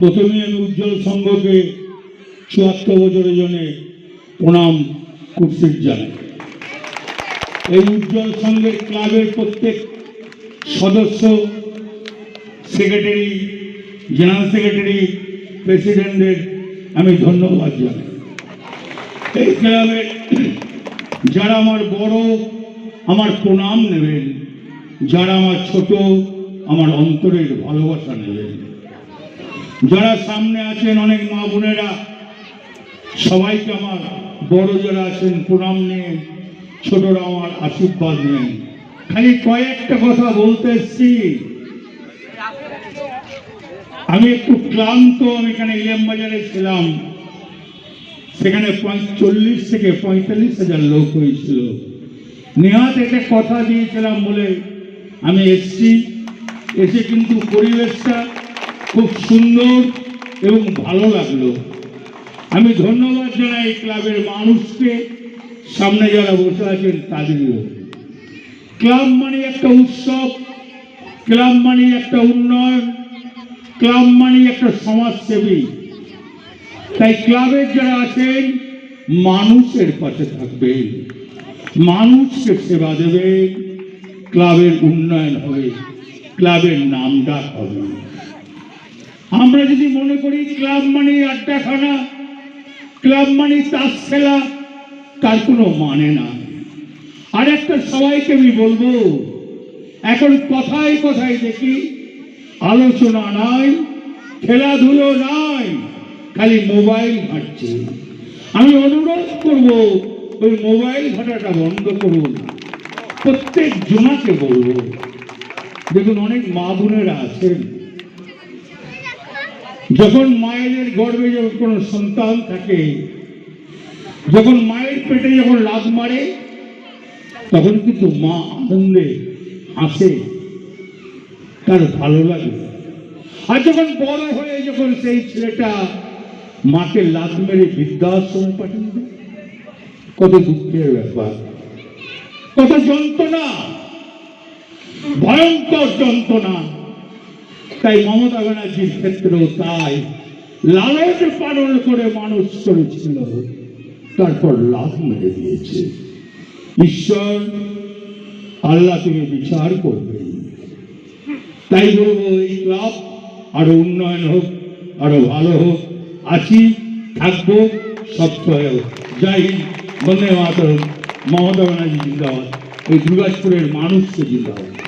প্রথমে আমি উজ্জ্বল সংঘকে চুয়াত্তর বছরের জন্য প্রণাম কুর্সির জানাই। এই উজ্জ্বল সংঘের ক্লাবের প্রত্যেক সদস্য, সেক্রেটারি, জেনারেল সেক্রেটারি, প্রেসিডেন্টদের আমি ধন্যবাদ জানাই। এই ক্লাবের যারা আমার বড়, আমার প্রণাম নেবেন, যারা আমার ছোট, আমার অন্তরের ভালোবাসা নেবেন। যারা সামনে আছেন অনেক মা বোনেরা, সবাইকে আমার বড় যারা আছেন, প্রণাম নিয়ে, ছোটরা আমার আশীর্বাদ নেন খালি কয়েকটা কথা বলতে এসছি। আমি একটু ক্লান্ত, আমি এখানে ইলেম বাজারে ছিলাম। সেখানে চল্লিশ থেকে পঁয়তাল্লিশ হাজার লোক হয়েছিল। নেহাত একটা কথা দিয়েছিলাম বলে আমি এসছি। এসে কিন্তু পরিবেশটা খুব সুন্দর এবং ভালো লাগল। আমি ধন্যবাদ জানাই ক্লাবের মানুষকে। সামনে যারা বসে আছেন তাদেরও ক্লাব মানে একটা উৎসব, ক্লাব মানে একটা উন্নয়ন, ক্লাব মানে একটা সমাজসেবী। তাই ক্লাবের যারা আছেন, মানুষের পাশে থাকবেন, মানুষকে সেবা দেবেন। ক্লাবের উন্নয়ন হবে, ক্লাবের নাম ডাক হবে। আমরা যদি মনে করি ক্লাব মানে আড্ডাখানা, ক্লাব মানে তাস খেলা তার কোনো মানে না। আর একটা সবাইকে আমি বলব, এখন কথায় কথায় দেখি, আলোচনা নাই, খেলাধুলো নাই, খালি মোবাইল ঘাটছে। আমি অনুরোধ করব, ওই মোবাইল ঘাটাটা বন্ধ করুন। প্রত্যেক জনাকে বলব, দেখুন অনেক মা বোনেরা আছেন। যখন মায়ের গর্ভে যখন কোনো সন্তান থাকে, যখন মায়ের পেটে যখন লাভ মারে, তখন কিন্তু মা আনন্দে হাসে, তার ভালো লাগে। আর যখন বড় হয়ে যখন সেই ছেলেটা মাকে লাভ মেরে বৃদ্ধাশ্রমে পাঠিয়ে দেয়, কত দুঃখের ব্যাপার। কত যন্ত্রণা, ভয়ঙ্কর যন্ত্রণা। তাই মমতা ব্যানার্জির ক্ষেত্রেও তাই লালন পালন করে মানুষ করেছিল তারপর লাভ মেরে দিয়েছে। ঈশ্বর আল্লাহ তুমি বিচার করবেন তাই বলব, এই ক্লাব আরও উন্নয়ন হোক, আরও ভালো হোক। আছি, থাকব সবসময় হোক জয় বন্দে মাতরম। মমতা ব্যানার্জি জিন্দাবাদ। এই দুর্গাপুরের মানুষকে জিন্দাবাদ।